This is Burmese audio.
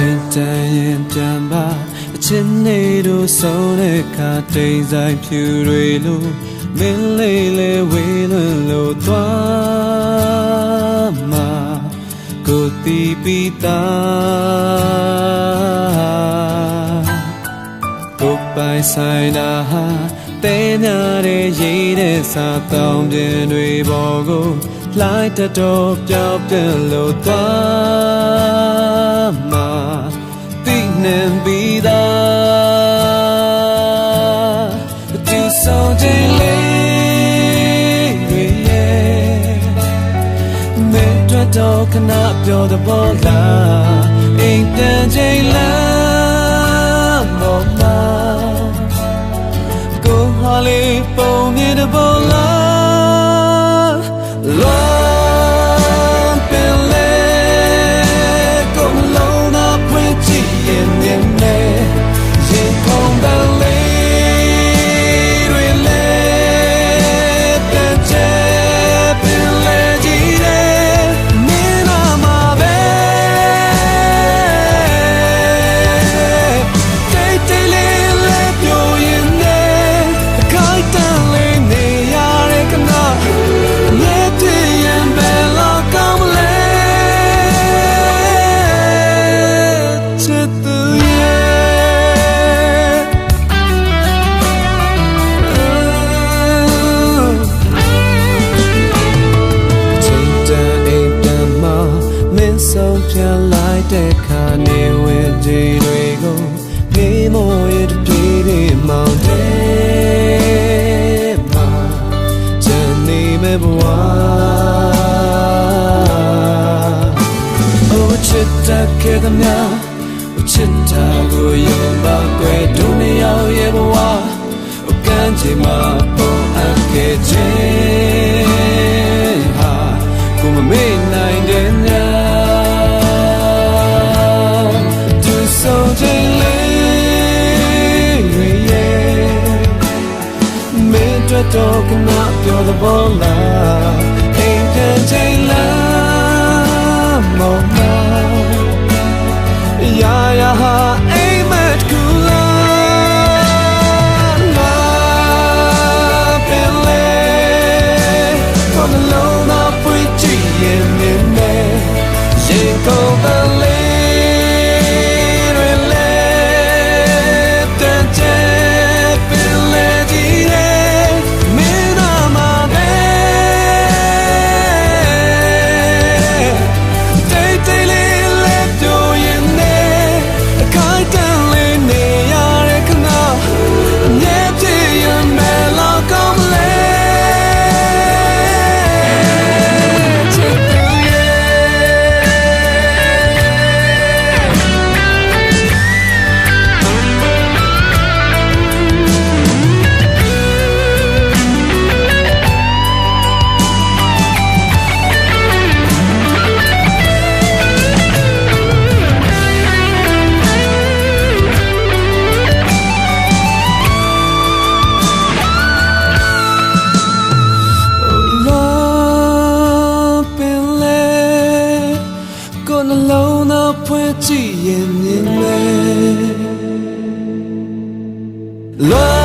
ချိန်တန်ရင်ပြန်ပါအချင်းနေတို့ဆုံးတဲ့ခါတိမ်ဆိုင်ဖြူတွေလို့မင်းလေးလေးဝေးလွန်လို့သွားမှာကိုတီးပြီးသားကိုပိုင်ဆိုင်တာဟာတဲများတဲ့ရေးတဲ့စာတောင်းပြင်းတွေပေါ်ကိုလိုက်တတော်ပြောင်းပြန်လို့သွား တော့ခဏပြောတဲ့ပေါ်လားအိမ်တန်ချိန်လား မိမို့ရတဲ့ပြေးပြေးမောင်းတဲ့မှာချန်နေမဲ့ဘဝ Oh ချစ်တခဲ့သမျှချစ်တာကိုယုံပါကွယ်ဒုနေရောက်ရဲ့ဘဝအကန့်ချင်မှာပေါ် နာပြောတဲ့ဘောလားအိ ကြည့်ရင်မြင်လေ